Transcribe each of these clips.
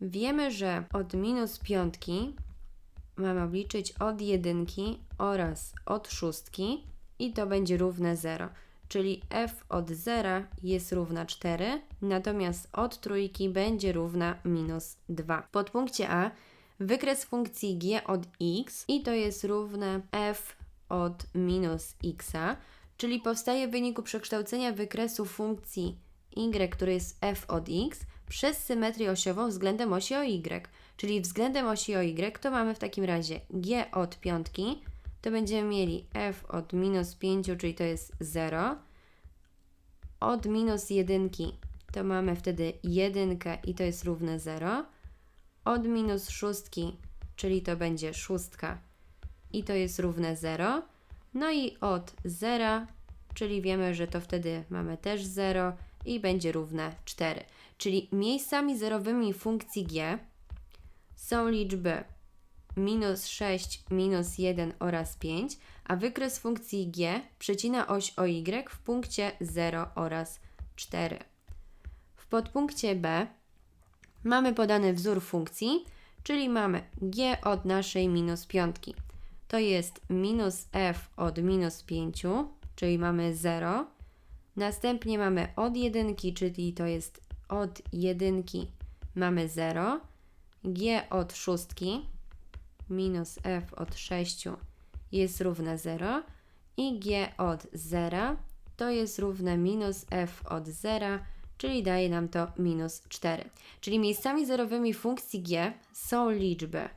Wiemy, że od minus piątki mamy obliczyć od jedynki oraz od szóstki i to będzie równe 0. Czyli f od 0 jest równa 4, natomiast od trójki będzie równa minus 2. W podpunkcie A wykres funkcji g od x i to jest równe f od minus x, czyli powstaje w wyniku przekształcenia wykresu funkcji y, który jest f od x, przez symetrię osiową względem osi o y. Czyli względem osi o y to mamy w takim razie g od piątki, to będziemy mieli f od minus 5, czyli to jest 0. Od minus jedynki to mamy wtedy jedynkę i to jest równe 0. Od minus szóstki, czyli to będzie szóstka i to jest równe 0. No i od 0, czyli wiemy, że to wtedy mamy też 0 i będzie równe 4. Czyli miejscami zerowymi funkcji g są liczby minus 6, minus 1 oraz 5, a wykres funkcji g przecina oś o y w punkcie 0 oraz 4. W podpunkcie b mamy podany wzór funkcji, czyli mamy g od naszej minus piątki. To jest minus f od minus 5, czyli mamy 0. Następnie mamy od jedynki, czyli to jest od jedynki mamy 0. g od szóstki minus f od 6 jest równe 0 i g od 0 to jest równe minus f od 0, czyli daje nam to minus 4. Czyli miejscami zerowymi funkcji g są liczby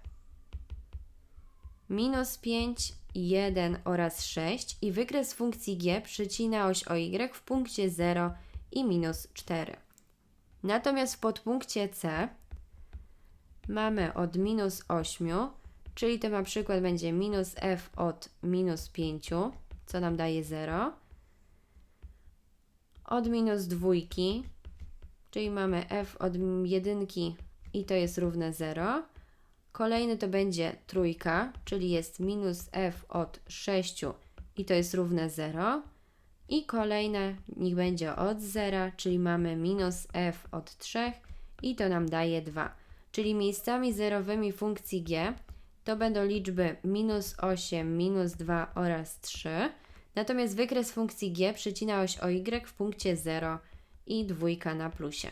minus 5, 1 oraz 6 i wykres funkcji g przycina oś o y w punkcie 0 i minus 4. Natomiast w podpunkcie c mamy od minus 8, czyli to na przykład będzie minus f od minus 5, co nam daje 0. Od minus 2, czyli mamy f od 1 i to jest równe 0. Kolejny to będzie trójka, czyli jest minus f od 6 i to jest równe 0. I kolejne niech będzie od 0, czyli mamy minus f od 3 i to nam daje 2. Czyli miejscami zerowymi funkcji g to będą liczby minus 8, minus 2 oraz 3. Natomiast wykres funkcji g przycina oś o y w punkcie 0 i dwójka na plusie.